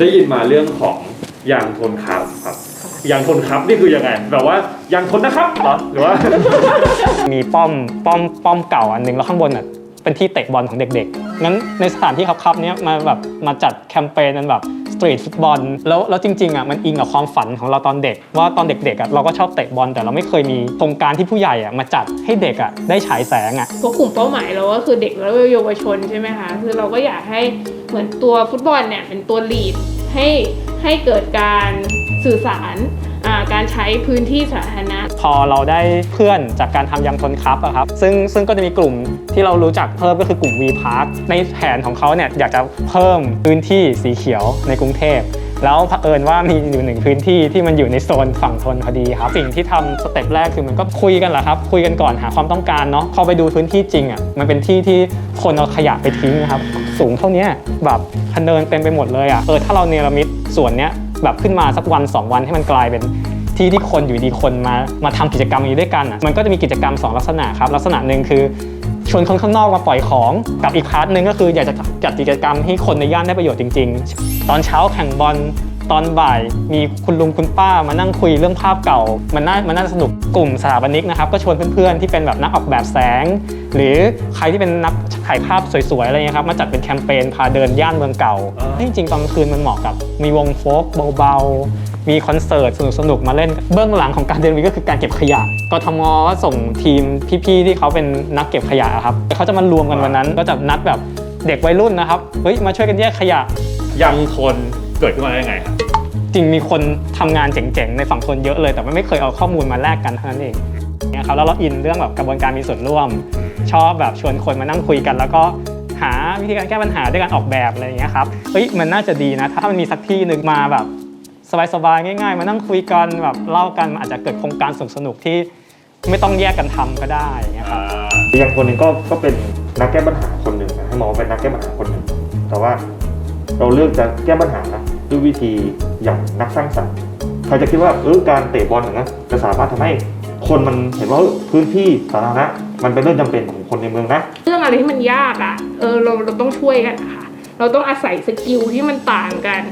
ได้ยินมาเรื่องของยางทนครับครับ ยางทนครับนี่คือยังไงแบบว่ายางทนนะครับเหรอหรือว่า มีป้อมป้อมป้อมเก่าอันหนึ่งแล้วข้างบนอะเป็นที่เตะบอลของเด็กๆงั้นในสถานที่ครับๆเนี้ยมาแบบมาจัดแคมเปญนั้นแบบ ตรีทฟุตบอลแล้วแล้วจริงๆอะมันอิงกับความฝันของเราตอนเด็ก ว่าตอนเด็กๆอะเราก็ชอบเตะบอลแต่เราไม่เคยมีโครงการที่ผู้ใหญ่อะมาจัดให้เด็กอะได้ฉายแสงอะก็กลุ่มเป้าหมายเราก็คือเด็กและเยาวชนใช่ไหมคะคือเราก็อยากให้เหมือนตัวฟุตบอลเนี่ยเป็นตัวลีดให้ให้เกิดการสื่อสาร การใช้พื้นที่สาธารณะ พอเราได้เพื่อนจากการทำยังทนครับอะครับซึ่งซึ่งก็จะมีกลุ่มที่เรารู้จักเพิ่มก็คือกลุ่ม V Park ในแผนของเขาเนี่ยอยากจะเพิ่มพื้นที่สีเขียวในกรุงเทพแล้วเผอิญว่ามีอยู่หนึ่งพื้นที่ที่มันอยู่ในโซนฝั่งทนพอดีครับ สิ่งที่ทำสเต็ปแรกคือมันก็คุยกันแหละครับ คุยกันก่อนหาความต้องการเนาะพอไปดูพื้นที่จริงอะมันเป็นที่ที่คนเอาขยะไปทิ้งนะครับ สูงเท่านี้แบบพันเนินเต็มไปหมดเลยอะเออถ้าเราเนรมิตส่วนเนี้ย แบบขึ้นมาสักวันสองวันให้มันกลายเป็นที่ที่คนอยู่ดีคนมามาทำกิจกรรมอย่างนี้ด้วยกันอะมันก็จะมีกิจกรรม 2 ลักษณะครับ ลักษณะหนึ่งคือชวนคนข้างนอกมาปล่อยของกับอีกพาร์ทหนึ่งก็คืออยากจะจัดกิจกรรมให้คนในย่านได้ประโยชน์จริง ๆ ตอนเช้าแข่งบอลตอนบ่ายมีคุณลุงคุณป้ามานั่งคุยเรื่องภาพเก่า มันน่ามันน่าสนุกกลุ่มสถาปนิกนะครับ ก็ชวนเพื่อนๆที่เป็นแบบนักออกแบบแสง หรือใครที่เป็นนัก ถ่ายภาพสวยๆอะไรเงี้ยครับมาจัดเป็นแคมเปญพาเดินย่านเมืองเก่าอ่าจริงๆตอนกลางคืนมันเหมาะกับ มีวงโฟล์กเบาๆ มีคอนเสิร์ตสนุกๆมาเล่นเบื้องหลังของการเดินวีก็คือการเก็บขยะกทมก็ส่งทีมพี่ๆที่เขาเป็นนักเก็บขยะครับเขาจะมารวมกันวันนั้น ก็จะนัดแบบเด็กวัยรุ่นนะครับเฮ้ยมาช่วยกันแยกขยะยางทนเกิดขึ้นมาได้ยังไงครับจริงมีคนทำงานเจ๋งๆ ในฝั่งทนเยอะเลย แต่ว่าไม่เคยเอาข้อมูลมาแลกกันเท่านั้นเอง เนี่ยครับแล้วเราอินเรื่องแบบกระบวนการมีส่วนร่วม ชอบแบบชวนคนมานั่งคุยกัน แล้วก็หาวิธีการแก้ปัญหาด้วยการออกแบบอะไรอย่างเงี้ยครับเฮ้ยมันน่าจะดีนะ ถ้ามันมีสักที่หนึ่งมาแบบสบายๆง่าย ๆ มานั่งคุยกันแบบเล่ากันมันอาจจะเกิดโครงการสนุกๆที่ไม่ต้องแยกกันทำก็ได้อย่างเงี้ยครับอย่างคนหนึ่งก็ก็เป็นนักแก้ปัญหาคนหนึ่งนะให้มองว่าเป็นนักแก้ปัญหาคนหนึ่งแต่ว่าเราเลือกจะแก้ปัญหาด้วยวิธีอย่างนักสร้างสรรค์ใครจะคิดว่าเออการเตะบอลอย่างนั้นจะสามารถทำให้ คนมันเห็นว่าพื้นที่สาธารณะมันเป็นเรื่องจำเป็นของคนในเมืองนะ เรื่องอะไรที่มันยากอะ่ะ เออเราเราต้องช่วยกันค่ะ เราต้องอาศัยสกิลที่มันต่างกัน